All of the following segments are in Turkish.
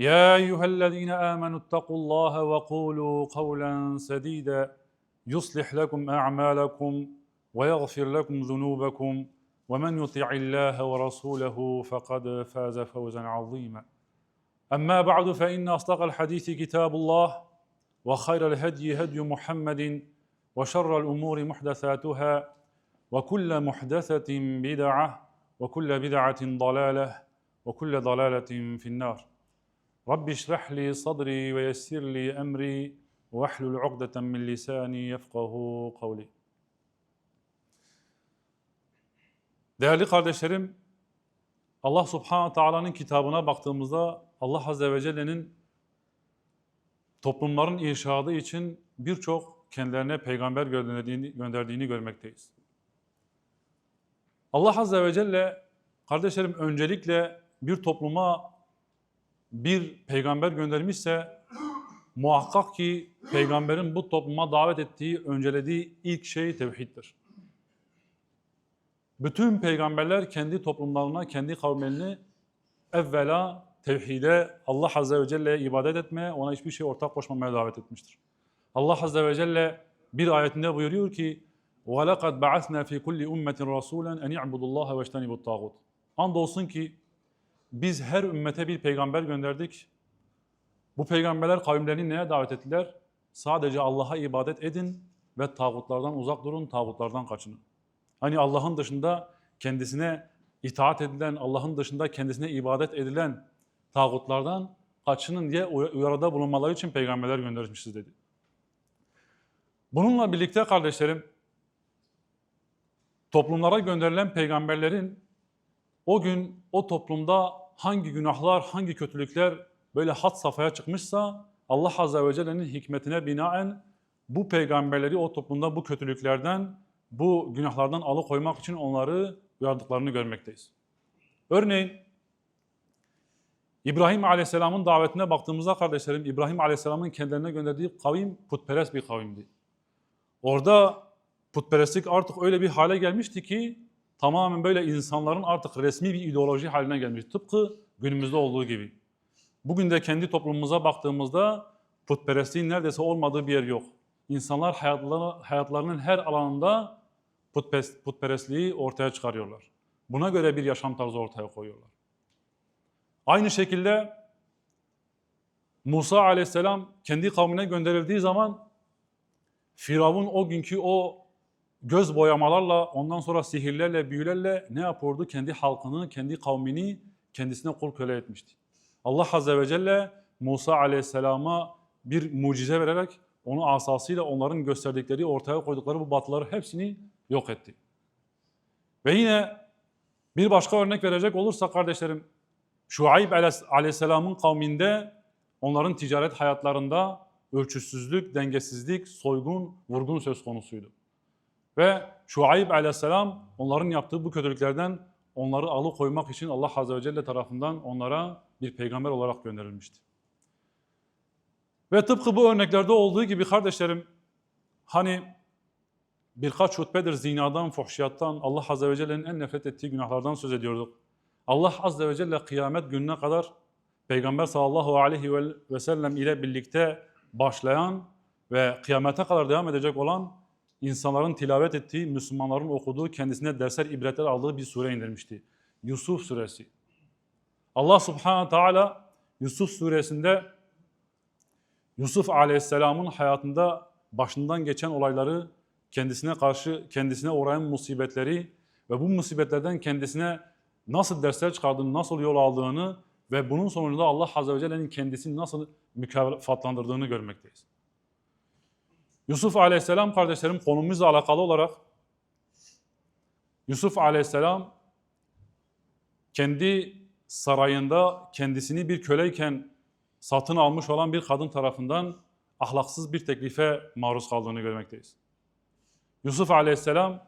يا أيها الذين آمنوا اتقوا الله وقولوا قولا سديدا. يصلح لكم أعمالكم ويغفر لكم ذنوبكم. ومن يطع الله ورسوله فقد فاز فوزا عظيما. أما بعد فإن أصدق الحديث كتاب الله وخير الهدي هدي محمد وشر الأمور محدثاتها وكل محدثة بدعة وكل بدعة ضلالة وكل ضلالة في النار. Rabbi şrah li sadri ve yessir li emri ve ahlul ugdeten min lisani yefkahu kavli. Değerli kardeşlerim, Allah Subhanahu Taala'nın kitabına baktığımızda Allah Azze ve Celle'nin toplumların inşaatı için birçok kendilerine peygamber gönderdiğini, gönderdiğini görmekteyiz. Allah Azze ve Celle kardeşlerim öncelikle bir topluma bir peygamber göndermişse muhakkak ki peygamberin bu topluma davet ettiği, öncelediği ilk şey tevhiddir. Bütün peygamberler kendi toplumlarına, kendi kavimlerini evvela tevhide, Allah Azze ve Celle'ye ibadet etmeye, ona hiçbir şey ortak koşmamaya davet etmiştir. Allah Azze ve Celle bir ayetinde buyuruyor ki وَلَقَدْ بَعَثْنَا ف۪ي كُلِّ اُمَّةٍ رَسُولًا اَنْ يَعْبُدُ اللّٰهَ وَاجْتَنِبُ الطَّاغُوتِ Andolsun ki biz her ümmete bir peygamber gönderdik. Bu peygamberler kavimlerini neye davet ettiler? Sadece Allah'a ibadet edin ve tağutlardan uzak durun, tağutlardan kaçının. Hani Allah'ın dışında kendisine itaat edilen, Allah'ın dışında kendisine ibadet edilen tağutlardan kaçının diye uyarıda bulunmaları için peygamberler göndermişiz dedi. Bununla birlikte kardeşlerim, toplumlara gönderilen peygamberlerin o gün o toplumda hangi günahlar, hangi kötülükler böyle hat safhaya çıkmışsa Allah Azze ve Celle'nin hikmetine binaen bu peygamberleri o toplumda bu kötülüklerden, bu günahlardan alıkoymak için onları uyardıklarını görmekteyiz. Örneğin İbrahim Aleyhisselam'ın davetine baktığımızda kardeşlerim, İbrahim Aleyhisselam'ın kendilerine gönderdiği kavim putperest bir kavimdi. Orada putperestlik artık öyle bir hale gelmişti ki tamamen böyle insanların artık resmi bir ideoloji haline gelmiş. Tıpkı günümüzde olduğu gibi. Bugün de kendi toplumumuza baktığımızda putperestliğin neredeyse olmadığı bir yer yok. İnsanlar hayatlarının, her alanında putperestliği ortaya çıkarıyorlar. Buna göre bir yaşam tarzı ortaya koyuyorlar. Aynı şekilde Musa aleyhisselam kendi kavmine gönderildiği zaman Firavun o günkü o göz boyamalarla, ondan sonra sihirlerle, büyülerle ne yapıyordu? Kendi halkını, kendi kavmini kendisine kul köle etmişti. Allah Azze ve Celle Musa Aleyhisselam'a bir mucize vererek onu asasıyla onların gösterdikleri, ortaya koydukları bu batıları hepsini yok etti. Ve yine bir başka örnek verecek olursa kardeşlerim, Şuayb Aleyhisselam'ın kavminde onların ticaret hayatlarında ölçüsüzlük, dengesizlik, soygun, vurgun söz konusuydu. Ve Şuayb aleyhisselam onların yaptığı bu kötülüklerden onları alıkoymak için Allah Azze ve Celle tarafından onlara bir peygamber olarak gönderilmişti. Ve tıpkı bu örneklerde olduğu gibi kardeşlerim, hani birkaç hutbedir zinadan, fuhşiyattan, Allah Azze ve Celle'nin en nefret ettiği günahlardan söz ediyorduk. Allah Azze ve Celle kıyamet gününe kadar Peygamber sallallahu aleyhi ve sellem ile birlikte başlayan ve kıyamete kadar devam edecek olan insanların tilavet ettiği, Müslümanların okuduğu, kendisine dersler, ibretler aldığı bir sure indirmişti. Yusuf suresi. Allah subhanahu teala Yusuf suresinde Yusuf aleyhisselamın hayatında başından geçen olayları, kendisine karşı, kendisine uğrayan musibetleri, ve bu musibetlerden kendisine nasıl dersler çıkardığını, nasıl yol aldığını ve bunun sonucunda Allah Azze ve Celle'nin kendisini nasıl mükafatlandırdığını görmekteyiz. Yusuf Aleyhisselam kardeşlerim konumuzla alakalı olarak Yusuf Aleyhisselam kendi sarayında kendisini bir köleyken satın almış olan bir kadın tarafından ahlaksız bir teklife maruz kaldığını görmekteyiz. Yusuf Aleyhisselam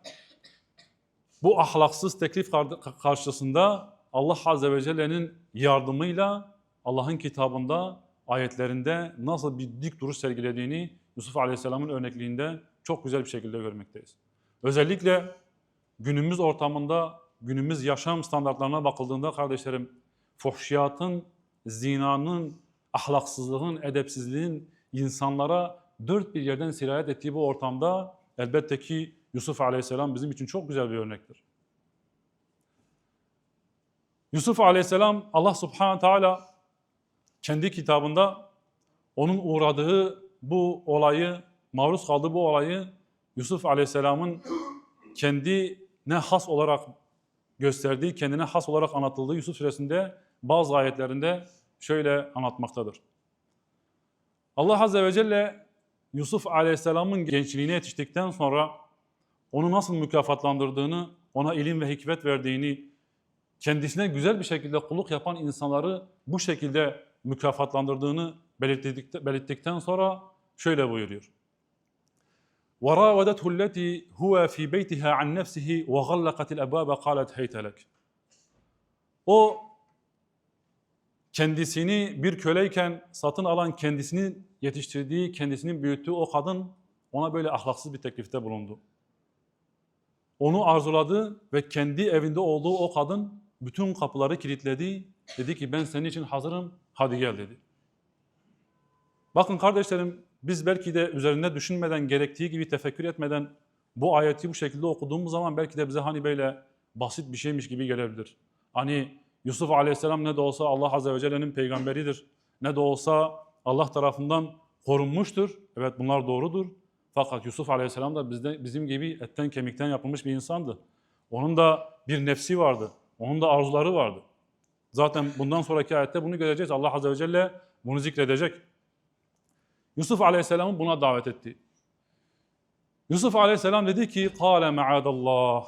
bu ahlaksız teklif kar- karşısında Allah Azze ve Celle'nin yardımıyla Allah'ın kitabında, ayetlerinde nasıl bir dik duruş sergilediğini Yusuf Aleyhisselam'ın örnekliğinde çok güzel bir şekilde görmekteyiz. Özellikle günümüz ortamında, günümüz yaşam standartlarına bakıldığında kardeşlerim, fuhşiyatın, zinanın, ahlaksızlığın, edepsizliğin insanlara dört bir yerden sirayet ettiği bu ortamda elbette ki Yusuf Aleyhisselam bizim için çok güzel bir örnektir. Yusuf Aleyhisselam Allah Subhanahu Teala kendi kitabında onun uğradığı bu olayı, maruz kaldığı bu olayı Yusuf Aleyhisselam'ın kendine has olarak gösterdiği, kendine has olarak anlatıldığı Yusuf suresinde bazı ayetlerinde şöyle anlatmaktadır. Allah Azze ve Celle Yusuf Aleyhisselam'ın gençliğine yetiştikten sonra onu nasıl mükafatlandırdığını, ona ilim ve hikmet verdiğini, kendisine güzel bir şekilde kulluk yapan insanları bu şekilde mükafatlandırdığını belirttik- belirttikten sonra şöyle buyuruyor. وراودته التي هو في بيتها عن نفسه وغلقت الأبواب قالت هيت لك. O kendisini bir köleyken satın alan, kendisini yetiştirdiği, kendisinin büyüttüğü o kadın ona böyle ahlaksız bir teklifte bulundu. Onu arzuladı ve kendi evinde olduğu o kadın bütün kapıları kilitledi. Dedi ki ben senin için hazırım, hadi gel dedi. Bakın kardeşlerim, biz belki de üzerinde düşünmeden, gerektiği gibi tefekkür etmeden bu ayeti bu şekilde okuduğumuz zaman belki de bize hani böyle basit bir şeymiş gibi gelebilir. Hani Yusuf Aleyhisselam ne de olsa Allah Azze ve Celle'nin peygamberidir. Ne de olsa Allah tarafından korunmuştur. Evet bunlar doğrudur. Fakat Yusuf Aleyhisselam da bizde, bizim gibi etten kemikten yapılmış bir insandı. Onun da bir nefsi vardı. Onun da arzuları vardı. Zaten bundan sonraki ayette bunu göreceğiz. Allah Azze ve Celle bunu zikredecek. Yusuf Aleyhisselam'ı buna davet etti. Yusuf Aleyhisselam dedi ki: "Kâle me'adallah."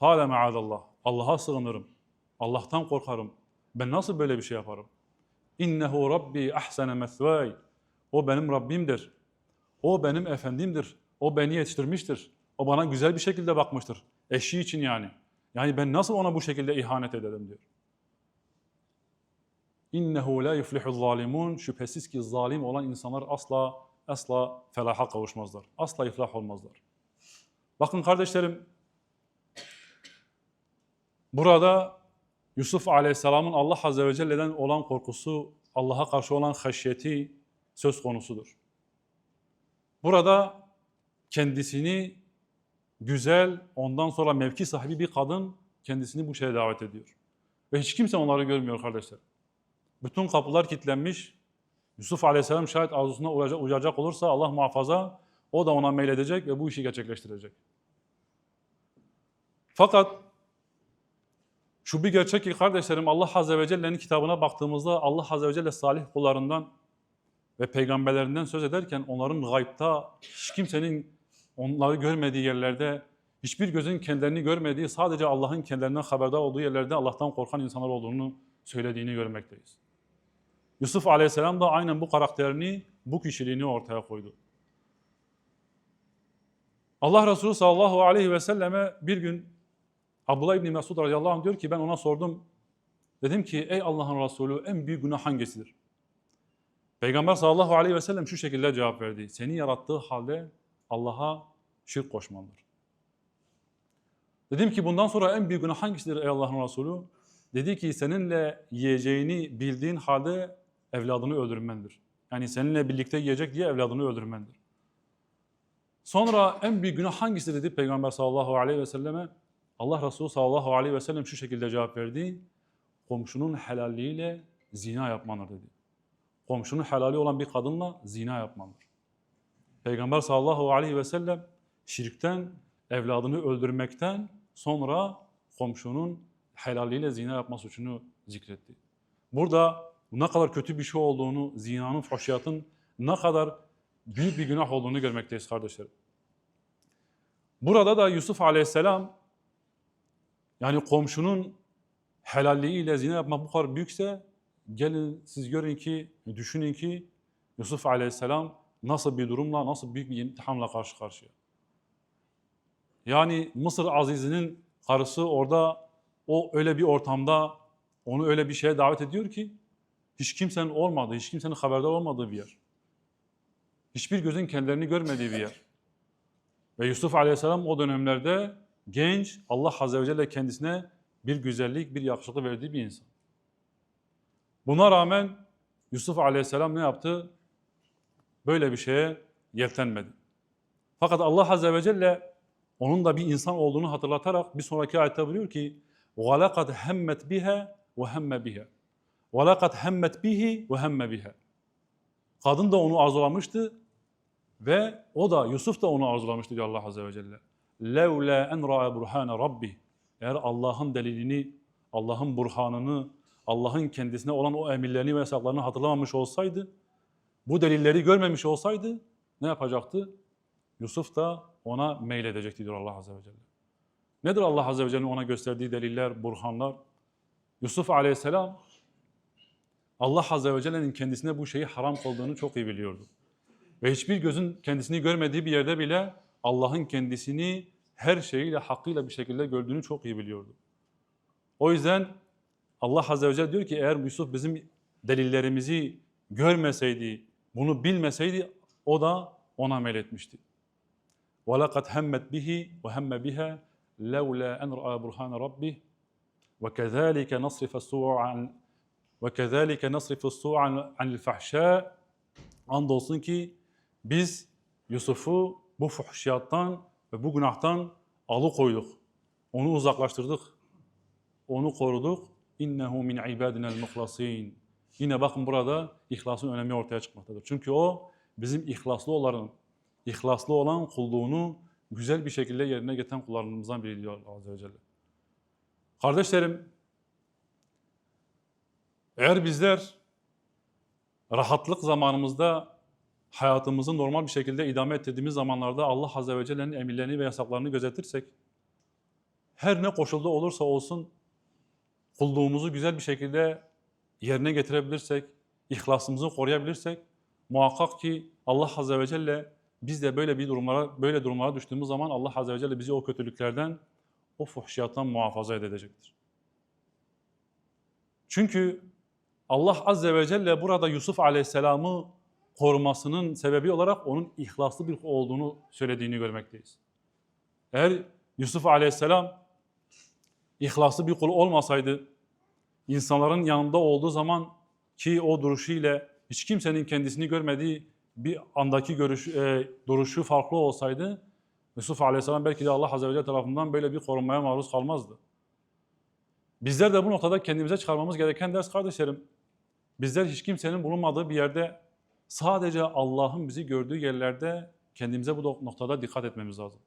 Kâle me'adallah. Allah'a sığınırım. Allah'tan korkarım. Ben nasıl böyle bir şey yaparım? İnnehu Rabbi ahsene mesvay. O benim Rabbimdir. O benim efendimdir. O beni yetiştirmiştir. O bana güzel bir şekilde bakmıştır. Eşi için yani. Yani ben nasıl ona bu şekilde ihanet ederim diyor. İnnehu la yuflihu zalimun. Şüphesiz ki zalim olan insanlar asla asla felaha kavuşmazlar. Asla iflah olmazlar. Bakın kardeşlerim, burada Yusuf Aleyhisselam'ın Allah Azze ve Celle'den olan korkusu, Allah'a karşı olan haşyeti söz konusudur. Burada kendisini güzel, ondan sonra mevki sahibi bir kadın kendisini bu şeye davet ediyor. Ve hiç kimse onları görmüyor kardeşler. Bütün kapılar kilitlenmiş. Yusuf Aleyhisselam şayet arzusuna uyacak, olursa Allah muhafaza o da ona meyledecek ve bu işi gerçekleştirecek. Fakat şu bir gerçek ki kardeşlerim Allah Azze ve Celle'nin kitabına baktığımızda Allah Azze ve Celle salih kullarından ve peygamberlerinden söz ederken onların gaybta hiç kimsenin onları görmediği yerlerde, hiçbir gözün kendilerini görmediği, sadece Allah'ın kendilerinden haberdar olduğu yerlerde Allah'tan korkan insanlar olduğunu söylediğini görmekteyiz. Yusuf Aleyhisselam da aynen bu karakterini, bu kişiliğini ortaya koydu. Allah Resulü sallallahu aleyhi ve selleme bir gün Abdullah İbni Mesud radıyallahu anh diyor ki ben ona sordum. Dedim ki ey Allah'ın Resulü en büyük günah hangisidir? Peygamber sallallahu aleyhi ve sellem şu şekilde cevap verdi. Seni yarattığı halde Allah'a şirk koşmandır. Dedim ki bundan sonra en büyük günah hangisidir ey Allah'ın Resulü? Dedi ki seninle yiyeceğini bildiğin halde evladını öldürmendir. Yani seninle birlikte yiyecek diye evladını öldürmendir. Sonra en büyük günah hangisidir dedi Peygamber sallallahu aleyhi ve selleme. Allah Resulü sallallahu aleyhi ve sellem şu şekilde cevap verdi. Komşunun helalliğiyle zina yapmandır dedi. Komşunun helali olan bir kadınla zina yapmandır. Peygamber sallallahu aleyhi ve sellem şirkten, evladını öldürmekten Sonra komşunun helaliyle zina yapma suçunu zikretti. Burada ne kadar kötü bir şey olduğunu, zinanın, fuhşiyatın ne kadar büyük bir günah olduğunu görmekteyiz kardeşlerim. Burada da Yusuf Aleyhisselam yani komşunun helalliğiyle zina yapmak bu kadar büyükse gelin siz görün ki, düşünün ki Yusuf Aleyhisselam nasıl bir durumla, nasıl büyük bir imtihanla karşı karşıya. Yani Mısır Aziz'inin karısı orada o öyle bir ortamda onu öyle bir şeye davet ediyor ki hiç kimsenin olmadığı, hiç kimsenin haberdar olmadığı bir yer. Hiçbir gözün kendilerini görmediği bir yer. Ve Yusuf Aleyhisselam o dönemlerde genç, Allah Azze ve Celle kendisine bir güzellik, bir yakışıklı verdiği bir insan. Buna rağmen Yusuf Aleyhisselam ne yaptı? Böyle bir şeye yeltenmedi. Fakat Allah Azze ve Celle onun da bir insan olduğunu hatırlatarak bir sonraki ayette buyuruyor ki وَلَقَدْ هَمَّتْ بِهَا وَهَمَّ بِهَا وَلَقَدْ هَمَّتْ بِهِ وَهَمَّ بِهَا Kadın da onu arzulamıştı ve o da Yusuf da onu arzulamıştı diyor Allah Azze ve Celle. لَوْلَا اَنْ رَأَ بُرْحَانَ رَبِّهِ Eğer Allah'ın delilini, Allah'ın burhanını, Allah'ın kendisine olan o emirlerini ve yasaklarını hatırlamamış olsaydı, bu delilleri görmemiş olsaydı ne yapacaktı? Yusuf da ona meyledecekti diyor Allah Azze ve Celle. Nedir Allah Azze ve Celle'nin ona gösterdiği deliller, burhanlar? Yusuf Aleyhisselam Allah Azze ve Celle'nin kendisine bu şeyi haram kıldığını çok iyi biliyordu. Ve hiçbir gözün kendisini görmediği bir yerde bile Allah'ın kendisini her şeyiyle, hakkıyla bir şekilde gördüğünü çok iyi biliyordu. O yüzden Allah Azze ve Celle diyor ki eğer Yusuf bizim delillerimizi görmeseydi, bunu bilmeseydi o da ona meyletmişti. وَلَقَدْ هَمَّتْ بِهِ وَهَمَّ بِهَا لَوْلَا أَنْ رَأَى بُرْهَانَ رَبِّهِ وَكَذَٰلِكَ نَصْرِفَ السُّوءَ ve kezalike nasrifu su'u anil fahşâ. Andolsun ki biz Yusuf'u bu fuhşiyattan ve bu günahtan alıkoyduk. Onu uzaklaştırdık. Onu koruduk. İnnehu min ibadinel muhlasin. Yine bakın burada ihlasın önemi ortaya çıkmaktadır. Çünkü o bizim ihlaslı olan, ihlaslı olan kulluğunu güzel bir şekilde yerine getiren kullarımızdan biri diyor Azze ve Celle. Kardeşlerim, eğer bizler rahatlık zamanımızda hayatımızı normal bir şekilde idame ettirdiğimiz zamanlarda Allah Azze ve Celle'nin emirlerini ve yasaklarını gözetirsek, her ne koşulda olursa olsun kulluğumuzu güzel bir şekilde yerine getirebilirsek, ihlasımızı koruyabilirsek, muhakkak ki Allah Azze ve Celle biz de böyle bir durumlara, böyle durumlara düştüğümüz zaman Allah Azze ve Celle bizi o kötülüklerden, o fuhşiyattan muhafaza edecektir. Çünkü Allah Azze ve Celle burada Yusuf Aleyhisselam'ı korumasının sebebi olarak onun ihlaslı bir olduğunu söylediğini görmekteyiz. Eğer Yusuf Aleyhisselam ihlaslı bir kul olmasaydı, insanların yanında olduğu zaman ki o duruşu ile hiç kimsenin kendisini görmediği bir andaki görüş, e, duruşu farklı olsaydı, Yusuf Aleyhisselam belki de Allah Azze ve Celle tarafından böyle bir korunmaya maruz kalmazdı. Bizler de bu noktada kendimize çıkarmamız gereken ders kardeşlerim. Bizler hiç kimsenin bulunmadığı bir yerde sadece Allah'ın bizi gördüğü yerlerde kendimize bu noktada dikkat etmemiz lazım.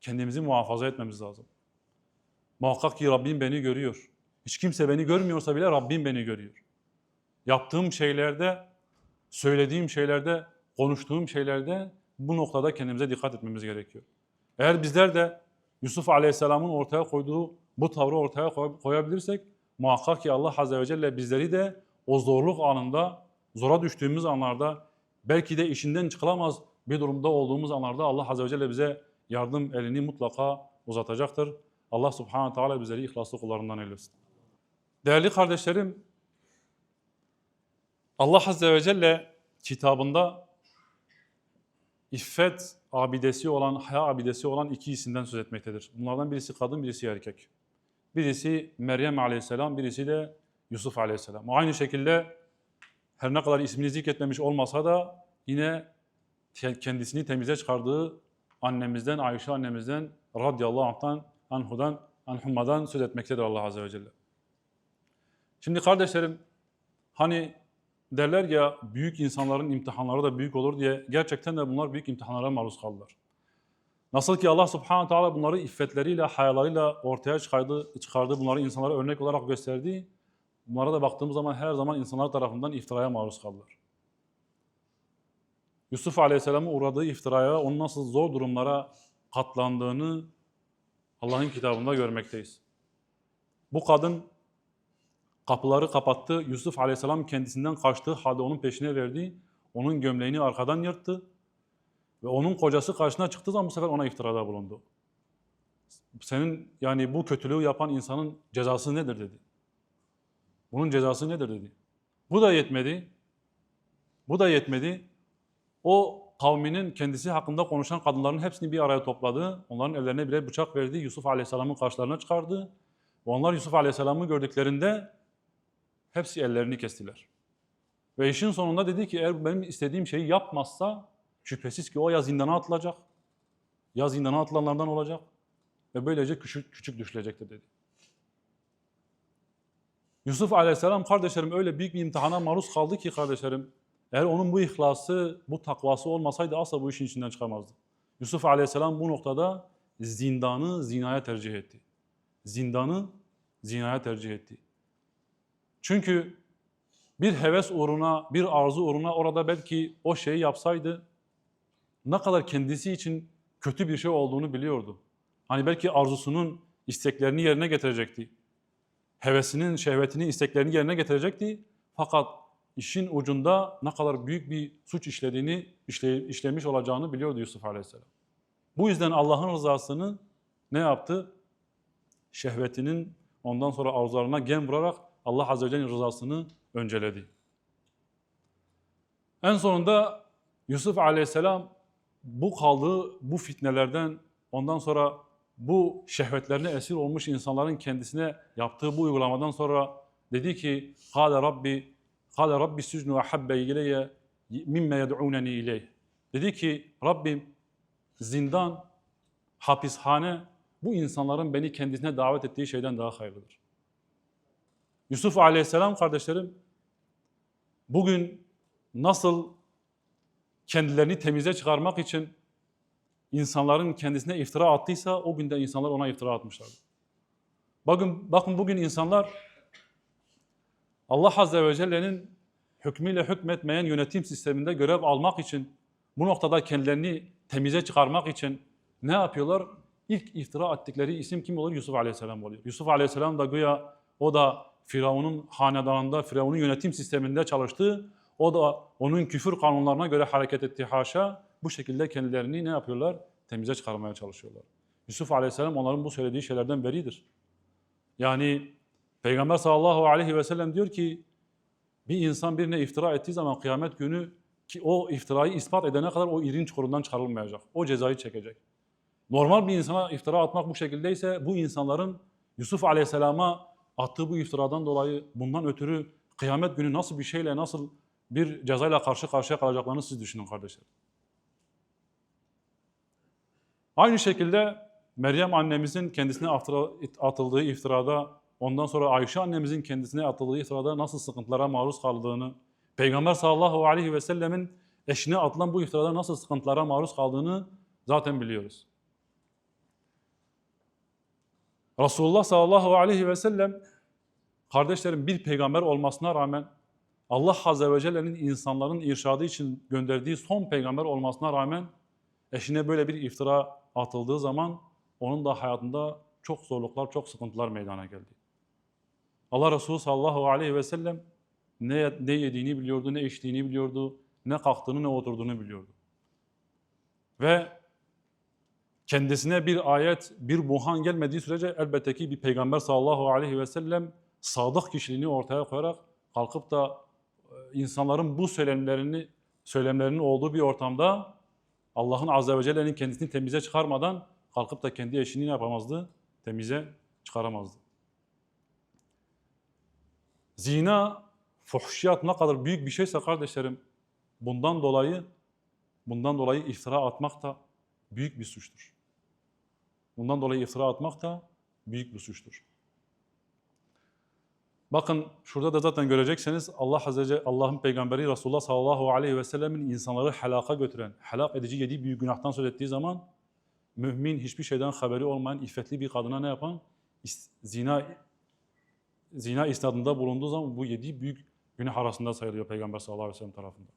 Kendimizi muhafaza etmemiz lazım. Muhakkak ki Rabbim beni görüyor. Hiç kimse beni görmüyorsa bile Rabbim beni görüyor. Yaptığım şeylerde, söylediğim şeylerde, konuştuğum şeylerde bu noktada kendimize dikkat etmemiz gerekiyor. Eğer bizler de Yusuf Aleyhisselam'ın ortaya koyduğu bu tavrı ortaya koyabilirsek muhakkak ki Allah Azze ve Celle bizleri de o zorluk anında, zora düştüğümüz anlarda, belki de işinden çıkılamaz bir durumda olduğumuz anlarda Allah Azze ve Celle bize yardım elini mutlaka uzatacaktır. Allah Subhanahu Teala bizleri ihlaslı kullarından eylesin. Değerli kardeşlerim, Allah Azze ve Celle kitabında iffet abidesi olan, haya abidesi olan iki isimden söz etmektedir. Bunlardan birisi kadın, birisi erkek. Birisi Meryem Aleyhisselam, birisi de Yusuf Aleyhisselam. Aynı şekilde her ne kadar ismini zikretmemiş olmasa da yine kendisini temize çıkardığı annemizden, Ayşe annemizden radıyallahu anh'tan, anhudan, anhumadan söz etmektedir Allah Azze ve Celle. Şimdi kardeşlerim, hani derler ya büyük insanların imtihanları da büyük olur diye gerçekten de bunlar büyük imtihanlara maruz kaldılar. Nasıl ki Allah subhanahu teala bunları iffetleriyle, hayalarıyla ortaya çıkardı, çıkardı bunları insanlara örnek olarak gösterdi. Bunlara da baktığımız zaman her zaman insanlar tarafından iftiraya maruz kaldılar. Yusuf Aleyhisselam'ın uğradığı iftiraya, onun nasıl zor durumlara katlandığını Allah'ın kitabında görmekteyiz. Bu kadın kapıları kapattı. Yusuf Aleyhisselam kendisinden kaçtığı halde onun peşine verdi. Onun gömleğini arkadan yırttı. Ve onun kocası karşısına çıktığı zaman bu sefer ona iftirada bulundu. Senin yani bu kötülüğü yapan insanın cezası nedir dedi. Bunun cezası nedir dedi. Bu da yetmedi. Bu da yetmedi. O kavminin kendisi hakkında konuşan kadınların hepsini bir araya topladı. Onların ellerine birer bıçak verdi. Yusuf Aleyhisselam'ın karşılarına çıkardı. Ve onlar Yusuf Aleyhisselam'ı gördüklerinde hepsi ellerini kestiler. Ve işin sonunda dedi ki eğer benim istediğim şeyi yapmazsa şüphesiz ki o ya zindana atılacak, ya zindana atılanlardan olacak ve böylece küçük, küçük düşülecektir dedi. Yusuf Aleyhisselam kardeşlerim öyle büyük bir imtihana maruz kaldı ki kardeşlerim eğer onun bu ihlası, bu takvası olmasaydı asla bu işin içinden çıkamazdı. Yusuf Aleyhisselam bu noktada zindanı zinaya tercih etti. Zindanı zinaya tercih etti. Çünkü bir heves uğruna, bir arzu uğruna orada belki o şeyi yapsaydı ne kadar kendisi için kötü bir şey olduğunu biliyordu. Hani belki arzusunun isteklerini yerine getirecekti. Hevesinin, şehvetinin isteklerini yerine getirecekti. Fakat işin ucunda ne kadar büyük bir suç işlediğini, işle, işlemiş olacağını biliyordu Yusuf Aleyhisselam. Bu yüzden Allah'ın rızasını ne yaptı? Şehvetinin ondan sonra arzularına gem vurarak Allah Azze ve Celle'nin rızasını önceledi. En sonunda Yusuf Aleyhisselam bu kaldığı bu fitnelerden ondan sonra bu şehvetlerine esir olmuş insanların kendisine yaptığı bu uygulamadan sonra dedi ki "Kâle Rabbi Kâle Rabbi sücnu ahabbe ileyye mimme yed'ûneni ileyh." Dedi ki Rabbim zindan, hapishane bu insanların beni kendisine davet ettiği şeyden daha hayırlıdır. Yusuf aleyhisselam kardeşlerim bugün nasıl kendilerini temize çıkarmak için insanların kendisine iftira attıysa o günde insanlar ona iftira atmışlardı. Bakın, bakın bugün insanlar Allah Azze ve Celle'nin hükmüyle hükmetmeyen yönetim sisteminde görev almak için, bu noktada kendilerini temize çıkarmak için ne yapıyorlar? İlk iftira ettikleri isim kim olur? Yusuf Aleyhisselam oluyor. Yusuf Aleyhisselam da güya o da Firavun'un hanedanında, Firavun'un yönetim sisteminde çalıştı. O da onun küfür kanunlarına göre hareket etti haşa. Bu şekilde kendilerini ne yapıyorlar? Temize çıkarmaya çalışıyorlar. Yusuf Aleyhisselam onların bu söylediği şeylerden beridir. Yani Peygamber sallallahu aleyhi ve sellem diyor ki bir insan birine iftira ettiği zaman kıyamet günü ki o iftirayı ispat edene kadar o irin çukurundan çıkarılmayacak. O cezayı çekecek. Normal bir insana iftira atmak bu şekildeyse bu insanların Yusuf Aleyhisselam'a attığı bu iftiradan dolayı bundan ötürü kıyamet günü nasıl bir şeyle nasıl bir cezayla karşı karşıya kalacaklarını siz düşünün kardeşler. Aynı şekilde Meryem annemizin kendisine atıldığı iftirada, ondan sonra Ayşe annemizin kendisine atıldığı iftirada nasıl sıkıntılara maruz kaldığını, Peygamber sallallahu aleyhi ve sellemin eşine atılan bu iftirada nasıl sıkıntılara maruz kaldığını zaten biliyoruz. Resulullah sallallahu aleyhi ve sellem kardeşlerim bir peygamber olmasına rağmen Allah Azze ve Celle'nin insanların irşadı için gönderdiği son peygamber olmasına rağmen eşine böyle bir iftira atıldığı zaman onun da hayatında çok zorluklar, çok sıkıntılar meydana geldi. Allah Resulü sallallahu aleyhi ve sellem ne, ne yediğini biliyordu, ne içtiğini biliyordu, ne kalktığını, ne oturduğunu biliyordu. Ve kendisine bir ayet, bir buhan gelmediği sürece elbette ki bir peygamber sallallahu aleyhi ve sellem sadık kişiliğini ortaya koyarak kalkıp da e, insanların bu söylemlerini söylemlerinin olduğu bir ortamda Allah'ın azze ve celle'nin kendisini temize çıkarmadan kalkıp da kendi eşini yapamazdı? Temize çıkaramazdı. Zina, fuhşiyat ne kadar büyük bir şeyse kardeşlerim bundan dolayı bundan dolayı iftira atmak da büyük bir suçtur. Bundan dolayı iftira atmak da büyük bir suçtur. Bakın şurada da zaten görecekseniz Allah Azze Allah'ın peygamberi Resulullah sallallahu aleyhi ve sellemin insanları helaka götüren, helak edici yedi büyük günahtan söz ettiği zaman mümin hiçbir şeyden haberi olmayan iffetli bir kadına ne yapan? Zina zina isnadında bulunduğu zaman bu yedi büyük günah arasında sayılıyor Peygamber sallallahu aleyhi ve sellem tarafından.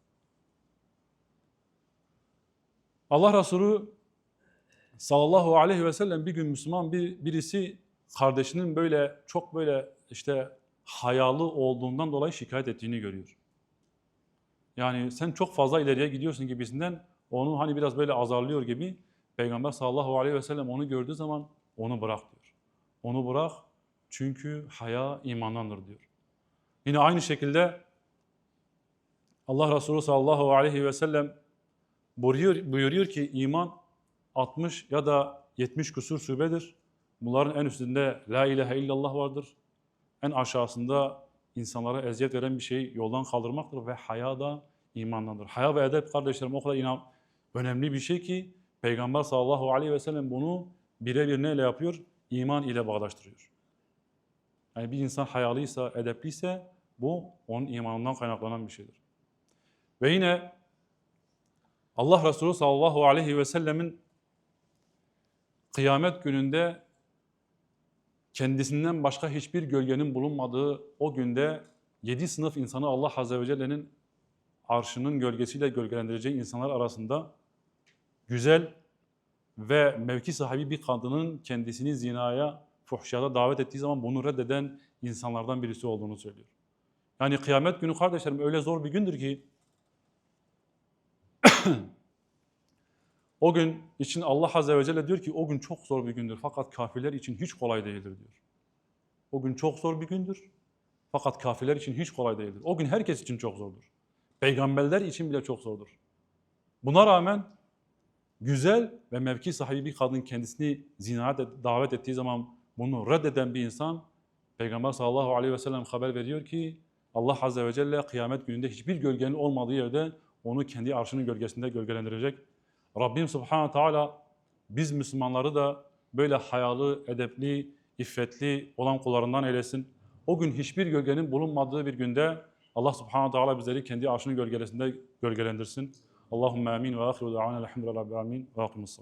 Allah Resulü sallallahu aleyhi ve sellem bir gün Müslüman bir birisi kardeşinin böyle çok böyle işte hayalı olduğundan dolayı şikayet ettiğini görüyor. Yani sen çok fazla ileriye gidiyorsun gibisinden onu hani biraz böyle azarlıyor gibi Peygamber sallallahu aleyhi ve sellem onu gördüğü zaman onu bırak diyor. Onu bırak çünkü haya imandandır diyor. Yine aynı şekilde Allah Resulü sallallahu aleyhi ve sellem buyuruyor, buyuruyor ki iman 60 ya da 70 küsur şubedir. Bunların en üstünde la ilahe illallah vardır. En aşağısında insanlara eziyet veren bir şeyi yoldan kaldırmaktır ve haya da imandandır. Haya ve edep kardeşlerim o kadar inan önemli bir şey ki Peygamber sallallahu aleyhi ve sellem bunu birebir neyle yapıyor? İman ile bağdaştırıyor. Yani bir insan hayalıysa, edepliyse bu onun imanından kaynaklanan bir şeydir. Ve yine Allah Resulü sallallahu aleyhi ve sellemin kıyamet gününde kendisinden başka hiçbir gölgenin bulunmadığı o günde yedi sınıf insanı Allah Azze ve Celle'nin arşının gölgesiyle gölgelendireceği insanlar arasında güzel ve mevki sahibi bir kadının kendisini zinaya, fuhşiyata davet ettiği zaman bunu reddeden insanlardan birisi olduğunu söylüyor. Yani kıyamet günü kardeşlerim öyle zor bir gündür ki o gün için Allah Azze ve Celle diyor ki o gün çok zor bir gündür fakat kafirler için hiç kolay değildir diyor. O gün çok zor bir gündür fakat kafirler için hiç kolay değildir. O gün herkes için çok zordur. Peygamberler için bile çok zordur. Buna rağmen güzel ve mevki sahibi bir kadın kendisini zinaya de- davet ettiği zaman bunu reddeden bir insan Peygamber sallallahu aleyhi ve sellem haber veriyor ki Allah azze ve celle kıyamet gününde hiçbir gölgenin olmadığı yerde onu kendi arşının gölgesinde gölgelendirecek. Rabbim subhanahu teala biz Müslümanları da böyle hayalı, edepli, iffetli olan kullarından eylesin. O gün hiçbir gölgenin bulunmadığı bir günde Allah subhanahu teala bizleri kendi arşının gölgesinde gölgelendirsin. Allahümme amin ve ahiru da'ana elhamdülillahi rabbil alemin ve akimus.